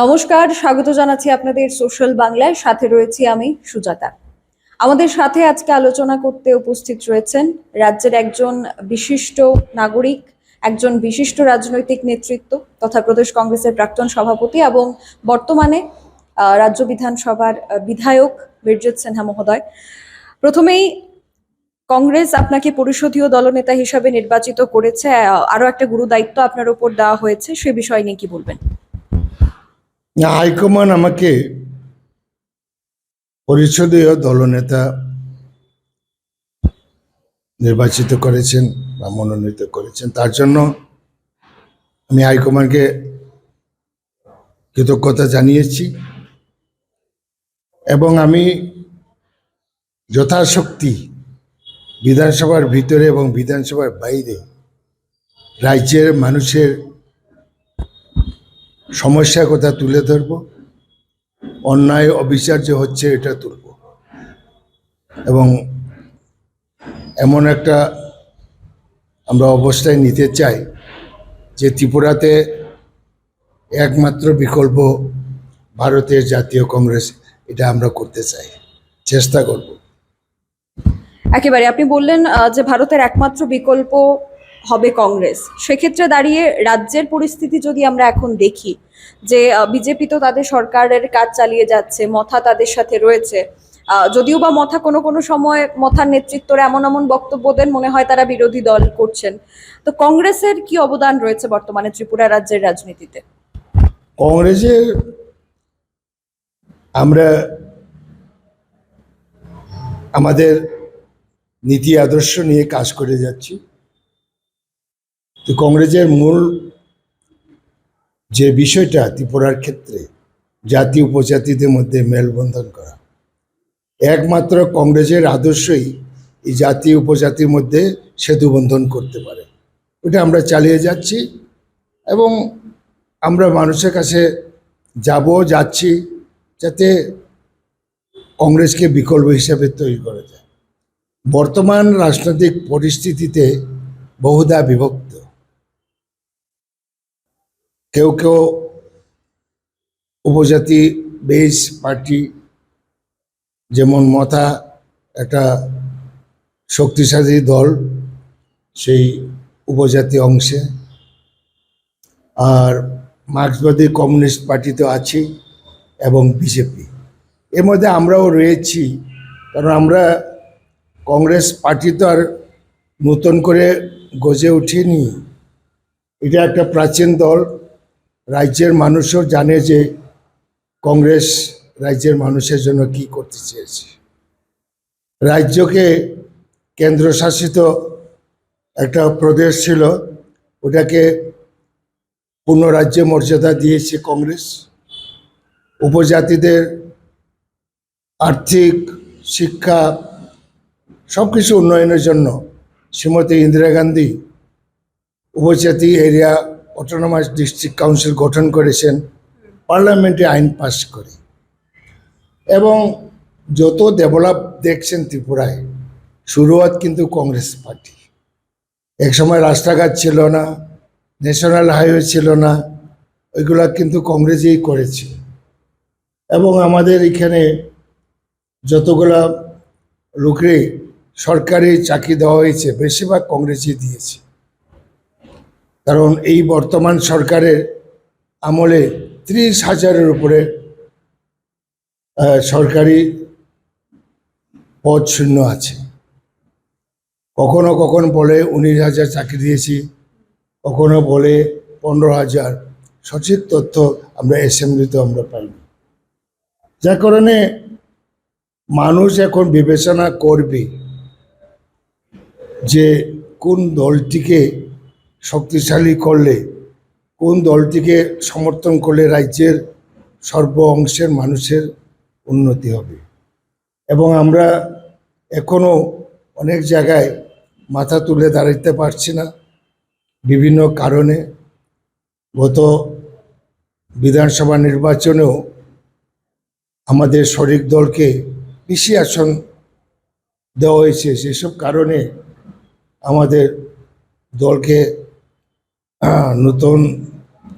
নমস্কার স্বাগত জানাচ্ছি আপনাদের সোশ্যাল বাংলায়। সাথে রয়েছি আমি সুজাতা। আমাদের সাথে আজকে আলোচনা করতে উপস্থিত রয়েছেন রাজ্যের একজন বিশিষ্ট নাগরিক একজন বিশিষ্ট রাজনৈতিক নেতৃত্ব তথা প্রদেশ কংগ্রেসের প্রাক্তন সভাপতি এবং বর্তমানে রাজ্য বিধানসভার বিধায়ক বীরজিৎ সিনহা মহোদয়। প্রথমেই কংগ্রেস আপনাকে পরিষদীয় দলনেতা হিসাবে নির্বাচিত করেছে। আহ, আরও একটা গুরু দায়িত্ব আপনার উপর দেওয়া হয়েছে। সে বিষয় নিয়ে কি বলবেন? হাইকমান আমাকে পরিষদীয় দলনেতা নির্বাচিত করেছেন বা মনোনীত করেছেন তার জন্য আমি হাইকমান্ডকে কৃতজ্ঞতা জানিয়েছি এবং আমি যথাশক্তি বিধানসভার ভিতরে এবং বিধানসভার বাইরে রাজ্যের মানুষের সমস্যার কথা তুলে ধরব। অন্যায় অবিচার যে হচ্ছে এটা তুলব। এবং এমন একটা আমরা অবস্থায় নিতে চাই যে ত্রিপুরাতে একমাত্র বিকল্প ভারতের জাতীয় কংগ্রেস, এটা আমরা করতে চাই। চেষ্টা করব। একেবারে, আপনি বললেন যে ভারতের একমাত্র বিকল্প হবে কংগ্রেস। সেক্ষেত্রে দাঁড়িয়ে রাজ্যের পরিস্থিতি যদি আমরা এখন দেখি, যে বিজেপি তো তাদের সরকারের কাজ চালিয়ে যাচ্ছে, মথা তাদের সাথে রয়েছে যদিও বা মথা কোনো কোনো সময় মথার নেতৃত্বর এমন এমন বক্তব্য দেন, মনে হয় তারা বিরোধী দল করছেন। তো কংগ্রেসের কি অবদান রয়েছে বর্তমানে ত্রিপুরা রাজ্যের রাজনীতিতে? কংগ্রেসের আমরা আমাদের নীতি আদর্শ নিয়ে কাজ করে যাচ্ছি। তো কংগ্রেসের মূল যে বিষয়টা ত্রিপুরার ক্ষেত্রে জাতি উপজাতিদের মধ্যে মেলবন্ধন করা, একমাত্র কংগ্রেসের আদর্শই এই জাতি উপজাতির মধ্যে সেতু বন্ধন করতে পারে। ওটা আমরা চালিয়ে যাচ্ছি এবং আমরা মানুষের কাছে যাব, যাচ্ছি যাতে কংগ্রেসকে বিকল্প হিসাবে তৈরি করা যায়। বর্তমান রাজনৈতিক পরিস্থিতিতে বহুদা বিভক্ত। কেউ কেউ উপজাতি বেস পার্টি যেমন মথা একটা শক্তিশালী দল সেই উপজাতি অংশে। আর মার্ক্সবাদী কমিউনিস্ট পার্টি তো আছেই এবং বিজেপি। এর মধ্যে আমরাও রয়েছি, কারণ আমরা কংগ্রেস পার্টি তো আর নতুন করে গজে ওঠেনি। এটা একটা প্রাচীন দল রাজ্যের মানুষও জানে যে কংগ্রেস রাজ্যের মানুষের জন্য কি করতে চেয়েছে। রাজ্যকে কেন্দ্রশাসিত একটা প্রদেশ ছিল, ওটাকে পূর্ণ রাজ্যে মর্যাদা দিয়েছে কংগ্রেস। উপজাতিদের আর্থিক, শিক্ষা সব কিছু উন্নয়নের জন্য শ্রীমতী ইন্দিরা গান্ধী উপজাতি এরিয়া অটোনমাস ডিস্ট্রিক্ট কাউন্সিল গঠন করেছেন পার্লামেন্টে আইন পাস করে। এবং যত ডেভেলপ দেখছেন ত্রিপুরায়, শুরুয়াত কিন্তু কংগ্রেস পার্টি। একসময় রাস্তাঘাট ছিল না ন্যাশনাল হাইওয়ে ছিল না, ওইগুলা কিন্তু কংগ্রেসই করেছে। এবং আমাদের এখানে যতগুলা লোকে সরকারি চাকরি দেওয়া হয়েছে, বেশিরভাগ কংগ্রেসই দিয়েছে। কারণ এই বর্তমান সরকারের আমলে ত্রিশ হাজারের উপরে সরকারি পদ শূন্য আছে। কখনো কখনো বলে উনিশ হাজার চাকরি দিয়েছি, কখনো বলে পনেরো হাজার। সঠিক তথ্য আমরা অ্যাসেম্বলিতে আমরা পাইনি। যার কারণে মানুষ এখন বিবেচনা করবে যে কোন দলটিকে শক্তিশালী করলে কোন দলটিকে সমর্থন করলে রাজ্যের সর্ব অংশের মানুষের উন্নতি হবে। এবং আমরা এখনও অনেক জায়গায় মাথা তুলে দাঁড়াতে পারছি না বিভিন্ন কারণে। গত বিধানসভা নির্বাচনেও আমাদের শরিক দলকে বেশি আসন দেওয়া হয়েছে। সেসব কারণে আমাদের দলকে নতুন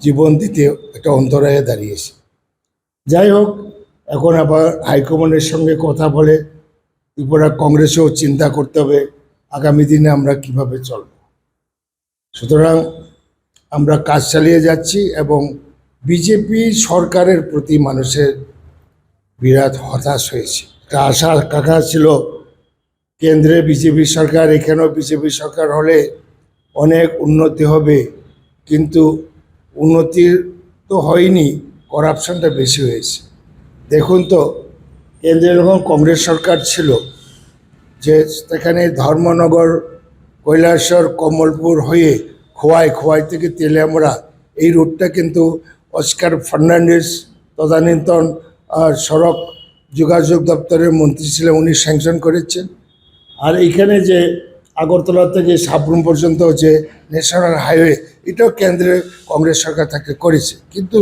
জীবন দিতে একটা অন্তরায়ে দাঁড়িয়েছে। যাই হোক, এখন আবার হাইকমান্ডের সঙ্গে কথা বলে ত্রিপুরা কংগ্রেসেও চিন্তা করতে হবে আগামী দিনে আমরা কীভাবে চলব। সুতরাং আমরা কাজ চালিয়ে যাচ্ছি এবং বিজেপি সরকারের প্রতি মানুষের বিরাট হতাশ হয়েছে। একটা আশা কাকা ছিল, কেন্দ্রে বিজেপি সরকার, এখানেও বিজেপি সরকার হলে অনেক উন্নতি হবে। কিন্তু উন্নতির তো হয়নি করাপশনটা বেশি হয়েছে। দেখুন তো কেন্দ্রে যখন কংগ্রেস সরকার ছিল, যে সেখানে ধর্মনগর, কৈলাসর, কমলপুর হয়ে খোয়াই খোয়াই থেকে তেলে আমরা এই রুটটা কিন্তু অস্কার ফার্নান্ডিস তদানীন্তন সড়ক যোগাযোগ দপ্তরের মন্ত্রী ছিলেন, উনি স্যাংশন করেছেন। আর এইখানে যে আগরতলা থেকে সাবরুম পর্যন্ত যে ন্যাশনাল হাইওয়ে, এটাও কেন্দ্রে কংগ্রেস সরকার থাকে করেছে। কিন্তু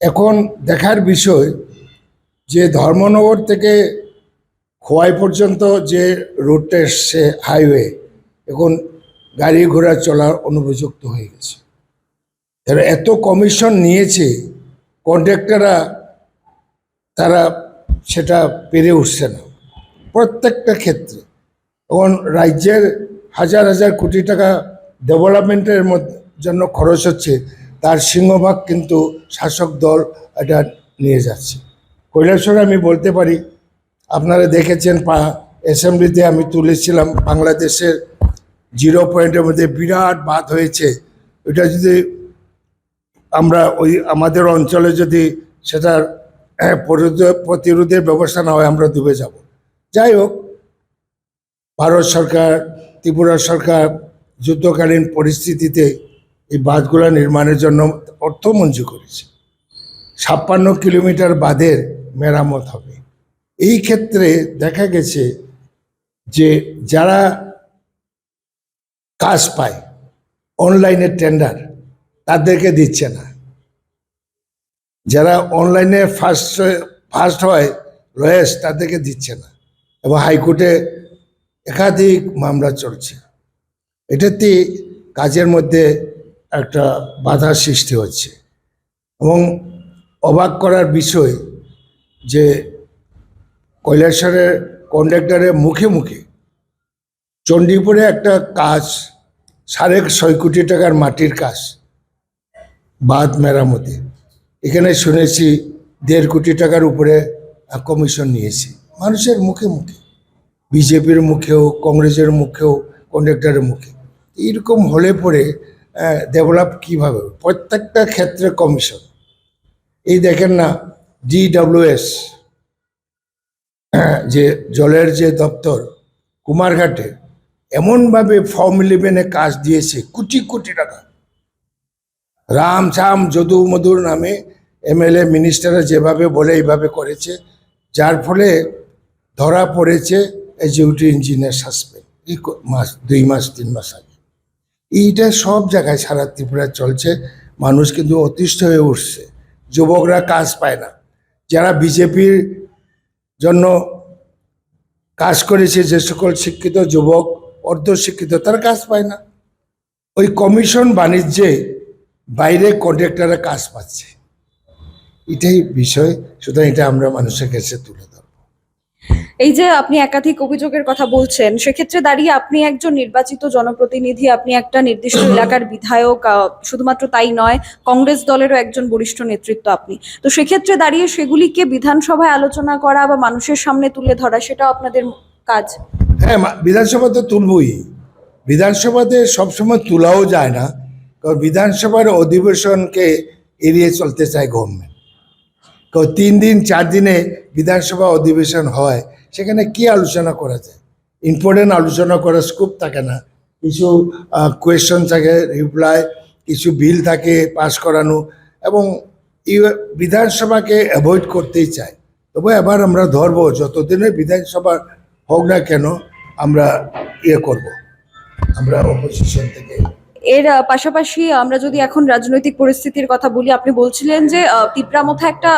এখন দেখার বিষয় যে ধর্মনগর থেকে খোয়াই পর্যন্ত যে রোডটা এসছে হাইওয়ে, এখন গাড়ি ঘোড়া চলার অনুপযুক্ত হয়ে গেছে। এরা এত কমিশন নিয়েছে, কন্ট্রাক্টররা তারা সেটা পেরে উঠছে না। প্রত্যেকটা ক্ষেত্রে এখন রাজ্যের হাজার হাজার কোটি টাকা ডেভেলপমেন্টের জন্য খরচ হচ্ছে, তার সিংহভাগ কিন্তু শাসক দল এটা নিয়ে যাচ্ছে। কৈলাসরে আমি বলতে পারি, আপনারা দেখেছেন পা অ্যাসেম্বলিতে আমি তুলেছিলাম, বাংলাদেশের জিরো পয়েন্টের মধ্যে বিরাট বাদ হয়েছে। ওইটা যদি আমরা ওই আমাদের অঞ্চলে যদি সেটার প্রতিরোধের ব্যবস্থা না হয়, আমরা ডুবে যাব। যাই হোক ভারত সরকার, ত্রিপুরা সরকার যুদ্ধকালীন পরিস্থিতিতে এই বাঁধগুলো নির্মাণের জন্য অর্থ মঞ্জুর করেছে। ছাপ্পান্ন কিলোমিটার বাঁধের মেরামত হবে। এই ক্ষেত্রে দেখা গেছে যে যারা কাজ পায়, অনলাইনে টেন্ডার, তাদেরকে দিচ্ছে না। যারা অনলাইনে ফার্স্ট ফার্স্ট হয়, লয়েস্ট, তাদেরকে দিচ্ছে না। এবং হাইকোর্টে একাধিক মামলা চলছে। এটাতে কাজের মধ্যে একটা বাধা সৃষ্টি হচ্ছে এবং অবাক করার বিষয় যে কৈলাসরের কন্ডাক্টরের মুখে মুখে চণ্ডীপুরে একটা কাজ, সাড়ে ছয় কোটি টাকার মাটির কাজ বাঁধ মেরামতি। এখানে শুনেছি দেড় কোটি টাকার উপরে কমিশন নিয়েছে। মানুষের মুখে মুখে। বিজেপির মুখেও, কংগ্রেসের মুখেও, কন্ডাক্টরের মুখে। এইরকম হলে পরে ডেভেলপ কীভাবে? প্রত্যেকটা ক্ষেত্রে কমিশন এই দেখেন না ডিডব্লিউএস যে জলের যে দপ্তর, কুমারঘাটে, এমনভাবে ফর্ম ইলেভেনে কাজ দিয়েছে, কোটি কোটি টাকা। রাম ছাম যদু মধুর নামে এমএলএ মিনিস্টাররা যেভাবে বলে, এইভাবে করেছে। যার ফলে ধরা পড়েছে এজিউটি ইঞ্জিনিয়ার সাসপেন্ড এই মাস, দুই মাস, তিন মাস আগে। এইটা সব জায়গায় সারা ত্রিপুরা চলছে, মানুষ কিন্তু অতিষ্ঠ হয়ে উঠছে। যুবকরা কাজ পায় না। যারা বিজেপির জন্য কাজ করেছে, যে সকল শিক্ষিত যুবক, অর্ধশিক্ষিত, তারা কাজ পায় না। ওই কমিশন বাণিজ্যে বাইরে কন্ট্রাক্টররা কাজ পাচ্ছে। এটাই বিষয়, সুতরাং এটা আমরা মানুষের কাছে তুলে এই যে আপনি একাধিক অভিযোগের কথা বলছেন সেক্ষেত্রে দাঁড়িয়ে আপনি একজন নির্বাচিত জনপ্রতিনিধি আপনি একটা নির্দিষ্ট এলাকার বিধায়ক শুধুমাত্র তাই নয় কংগ্রেস দলেরও একজন বরিষ্ঠ নেতৃত্ব আপনি। তো সেক্ষেত্রে দাঁড়িয়ে সেগুলিকে বিধানসভায় আলোচনা করা বা মানুষের সামনে তুলে ধরা সেটাও আপনাদের কাজ? হ্যাঁ বিধানসভা তো তুলবই। বিধানসভাতে সবসময় তোলাও যায় না কারণ বিধানসভার অধিবেশনকে এড়িয়ে চলতে চায় গভর্নমেন্ট তিন দিন, চার দিনে বিধানসভা অধিবেশন হয়, সেখানে কি আলোচনা করা যায়? ইম্পর্টেন্ট আলোচনা করার স্কোপ থাকে না। কিছু কোয়েশ্চন থাকে রিপ্লাই কিছু বিল থাকে পাশ করানো, এবং বিধানসভাকে অ্যাভয়েড করতেই চাই তবে এবার আমরা ধরবো, যতদিনে বিধানসভা হোক না কেন, আমরা ইয়ে করব। আমরা অপোজিশন থেকে এর পাশাপাশি আমরা যদি এখন রাজনৈতিক পরিস্থিতির কথা বলি আপনি বলছিলেন যে তিপ্রামথা একটা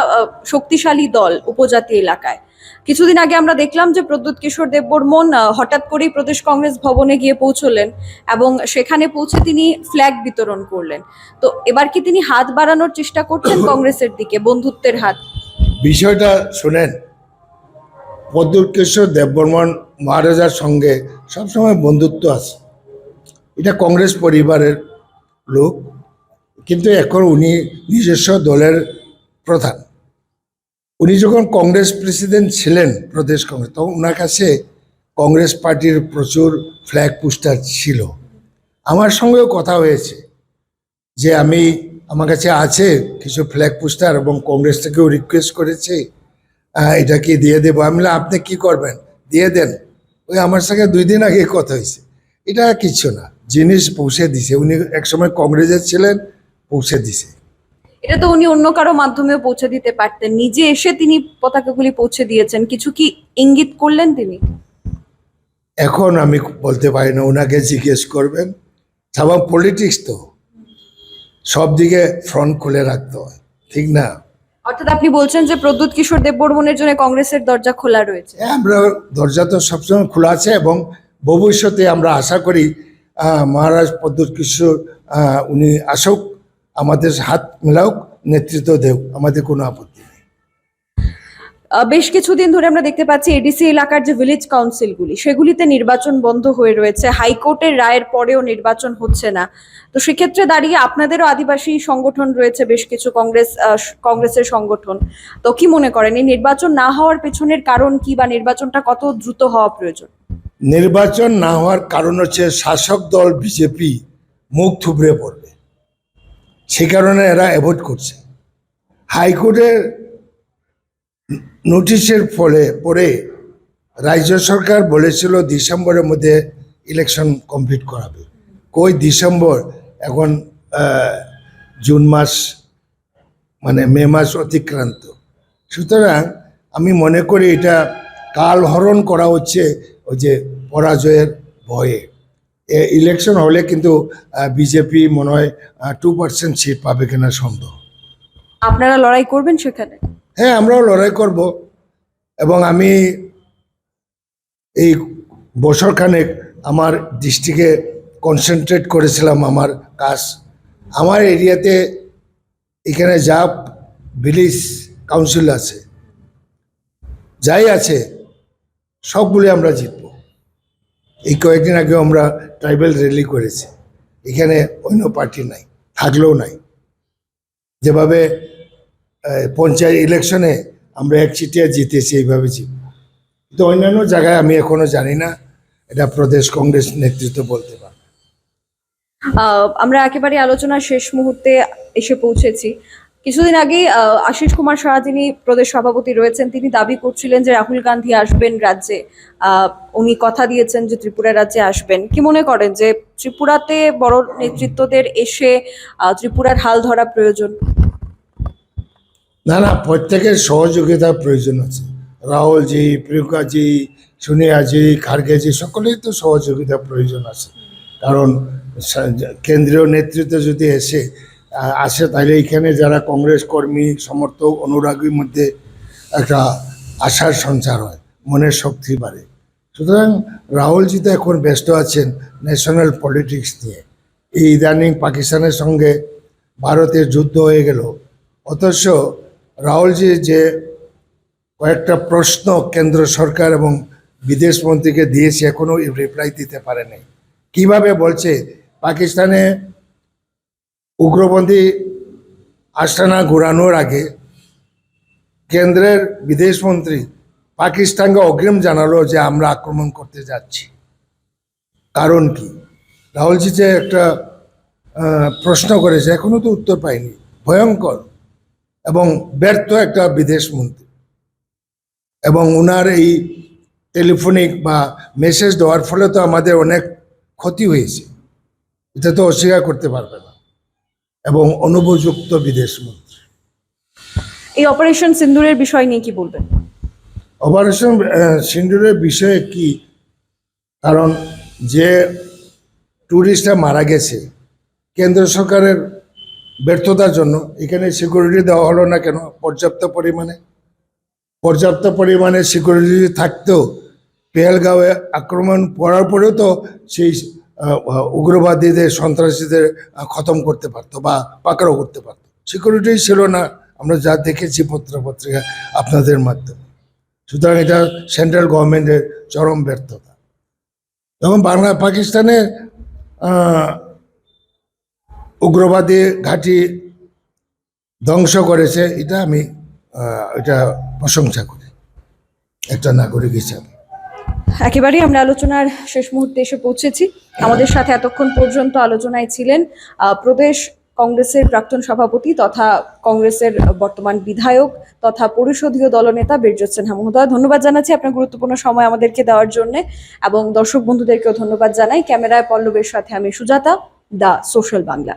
শক্তিশালী দল উপজাতি এলাকায়। কিছুদিন আগে আমরা দেখলাম যে প্রদ্যুৎ কিশোর দেববর্মন হঠাৎ করেই প্রদেশ কংগ্রেস ভবনে গিয়ে পৌঁছলেন এবং সেখানে পৌঁছে তিনি ফ্ল্যাগ বিতরণ করলেন। তো এবার কি তিনি হাত বাড়ানোর চেষ্টা করছেন কংগ্রেসের দিকে বন্ধুত্বের হাত? বিষয়টা শোনেন পদ্মকিশোর দেববর্মন মহারাজার সঙ্গে সবসময় বন্ধুত্ব আছে। এটা কংগ্রেস পরিবারের লোক, কিন্তু এখন উনি নিজস্ব দলের প্রধান। উনি যখন কংগ্রেস প্রেসিডেন্ট ছিলেন প্রদেশ কংগ্রেস, তখন ওনার কাছে কংগ্রেস পার্টির প্রচুর ফ্ল্যাগ পোস্টার ছিল। আমার সঙ্গেও কথা হয়েছে যে আমি, আমার কাছে আছে কিছু ফ্ল্যাগ পোস্টার এবং কংগ্রেস থেকেও রিকোয়েস্ট করেছে এটা কি দিয়ে দেবো। আমি আপনি কি করবেন? দিয়ে দেন। ওই আমার সঙ্গে দুই দিন আগে কথা হয়েছে। এটা কিছু না। জিনিস পৌঁছে দিছে। উনি একসময় কংগ্রেসের ছিলেন পৌঁছে দিছে। এটা তো উনি অন্য কারও মাধ্যমেও পৌঁছে দিতে পারতেন। নিজে এসে তিনি পতাকাগুলি পৌঁছে দিয়েছেন। কিছু কি ইঙ্গিত করলেন তিনি? এখন আমি বলতে পারি না ওনাকে জিজ্ঞেস করবেন। সাবা পলিটিক্স তো। সব দিকে ফ্রন্ট খুলে রাখতে হয় ঠিক না? অর্থাৎ আপনি বলছেন যে প্রদ্যুৎ কিশোর দেববর্মনের জন্য কংগ্রেসের দরজা খোলা রয়েছে। হ্যাঁ, আমরা দরজা তো সবসময় খোলা আছে এবং ভবিষ্যতে আমরা আশা করি মহারাজ পদ্মত কিশোর আহ, উনি আসুক আমাদের হাত মেলাওক নেতৃত্ব দেও আমাদের কোনো আপত্তি বেশ কিছুদিন ধরে আমরা দেখতে পাচ্ছি এডিসি এলাকার যে ভিলেজ কাউন্সিলগুলি সেগুলিতে নির্বাচন বন্ধ হয়ে রয়েছে হাইকোর্টের রায়ের পরেও নির্বাচন হচ্ছে না। তো সেক্ষেত্রে দাঁড়িয়ে আপনাদেরও আদিবাসী সংগঠন রয়েছে বেশ কিছু কংগ্রেস কংগ্রেসের সংগঠন। তো কি মনে করেন এই নির্বাচন না হওয়ার পেছনের কারণ কি বা নির্বাচনটা কত দ্রুত হওয়া প্রয়োজন? নির্বাচন না হওয়ার কারণ হচ্ছে শাসক দল বিজেপি মুখ থুবড়ে পড়বে। সে কারণে এরা অ্যাভয়েড করছে। হাইকোর্টের নোটিশের ফলে পরে রাজ্য সরকার বলেছিল ডিসেম্বরের মধ্যে ইলেকশন কমপ্লিট করাবে। কই ডিসেম্বর? এখন জুন মাস মানে মে মাস অতিক্রান্ত। সুতরাং আমি মনে করি এটা কালহরণ করা হচ্ছে ওই যে পরাজয়ের ভয়ে। ইলেকশন হলে কিন্তু বিজেপি মনে হয় টু পার্সেন্ট সিট পাবে কিনা সন্দেহ। আপনারা লড়াই করবেন সেখানে? হ্যাঁ আমরাও লড়াই করব। এবং আমি এই বছরখানেক আমার ডিস্ট্রিক্টে কনসেন্ট্রেট করেছিলাম আমার কাজ। আমার এরিয়াতে এখানে যা ভিলেজ কাউন্সিল আছে যাই আছে সবগুলি আমরা জিতব। এই কয়েকদিন আগে আমরা ট্রাইবাল র্যালি করেছি। এখানে অন্য পার্টি নাই, থাকলেও নাই। যেভাবে পঞ্চায়েত ইলেকশনে আমরা এক চিটিয়া জিতেছি, এইভাবে জিতব। কিন্তু অন্যান্য জায়গায় আমি এখনও জানি না, এটা প্রদেশ কংগ্রেস নেতৃত্ব বলতে পারে আমরা একেবারে আলোচনার শেষ মুহূর্তে এসে পৌঁছেছি। কিছুদিন আগে আশিস কুমার শাহ যিনি প্রদেশ সভাপতি রয়েছেন, তিনি দাবি করছিলেন যে রাহুল গান্ধী আসবেন রাজ্যে। উনি কথা দিয়েছেন যে ত্রিপুরা রাজ্যে আসবেন। কি মনে করেন যে ত্রিপুরাতে বড় নেতৃত্বদের এসে ত্রিপুরার হাল ধরা প্রয়োজন? না না, প্রত্যেকের সহযোগিতার প্রয়োজন আছে। রাহুলজি, প্রিয়ঙ্কাজি, সোনিয়াজি, খার্গেজি সকলেই তো সহযোগিতার প্রয়োজন আছে। কারণ কেন্দ্রীয় নেতৃত্ব যদি এসে আসে, তাহলে এখানে যারা কংগ্রেস কর্মী, সমর্থক, অনুরাগীর মধ্যে একটা আশার সঞ্চার হয়, মনের শক্তি বাড়ে। সুতরাং রাহুলজি তো এখন ব্যস্ত আছেন ন্যাশনাল পলিটিক্স নিয়ে। এই ইদানিং পাকিস্তানের সঙ্গে ভারতের যুদ্ধ হয়ে গেল। অথচ রাহুলজি যে কয়েকটা প্রশ্ন কেন্দ্র সরকার এবং বিদেশ মন্ত্রীকে দিয়েছে এখনও রিপ্লাই দিতে পারে নাই কীভাবে বলছে, পাকিস্তানে উগ্রপন্থী আস্তানা ঘোরানোর আগে কেন্দ্রের বিদেশমন্ত্রী পাকিস্তানকে অগ্রিম জানালো যে আমরা আক্রমণ করতে যাচ্ছি। কারণ কি? রাহুলজি যে একটা প্রশ্ন করেছে, এখনও তো উত্তর পাইনি। ভয়ঙ্কর এবং ব্যর্থ একটা বিদেশমন্ত্রী এবং ওনার এই টেলিফোনিক বা মেসেজ দেওয়ার ফলে তো আমাদের অনেক ক্ষতি হয়েছে। এটা তো অস্বীকার করতে পারবে না। এবং অনুপযুক্ত বিদেশ মন্ত্রী। এই অপারেশন সিন্দুরের বিষয় নিয়ে কি বলবেন? অপারেশন সিন্দুরের বিষয়ে কি? কারণ যে ট্যুরিস্টরা মারা গেছে কেন্দ্র সরকারের ব্যর্থতার জন্য এখানে সিকিউরিটি দেওয়া হলো না কেন? পর্যাপ্ত পরিমাণে? পর্যাপ্ত পরিমাণে সিকিউরিটি থাকতেও পেহেলগাঁওয়ে আক্রমণ পড়ার পরেও তো সেই উগ্রবাদীদের, সন্ত্রাসীদের খতম করতে পারতো বা পাকড়াও করতে পারতো। সিকিউরিটি ছিল না। আমরা যা দেখেছি পত্র পত্রিকা আপনাদের মাধ্যমে। সুতরাং এটা সেন্ট্রাল গভর্নমেন্টের চরম ব্যর্থতা। এবং বাংলা, পাকিস্তানে উগ্রবাদী ঘাঁটি ধ্বংস করেছে। এটা আমি এটা প্রশংসা করি। একটা নাগরিক হিসাবে। একেবারেই আমরা আলোচনার শেষ মুহূর্তে এসে পৌঁছেছি। আমাদের সাথে এতক্ষণ পর্যন্ত আলোচনায় ছিলেন প্রদেশ কংগ্রেসের প্রাক্তন সভাপতি তথা কংগ্রেসের বর্তমান বিধায়ক তথা পরিষদীয় দলনেতা বীরজিৎ সিনহা মহোদয়। ধন্যবাদ জানাচ্ছি আপনার গুরুত্বপূর্ণ সময় আমাদেরকে দেওয়ার জন্য এবং দর্শক বন্ধুদেরকেও ধন্যবাদ জানাই। ক্যামেরায় পল্লবের সাথে আমি সুজাতা দা সোশ্যাল বাংলা।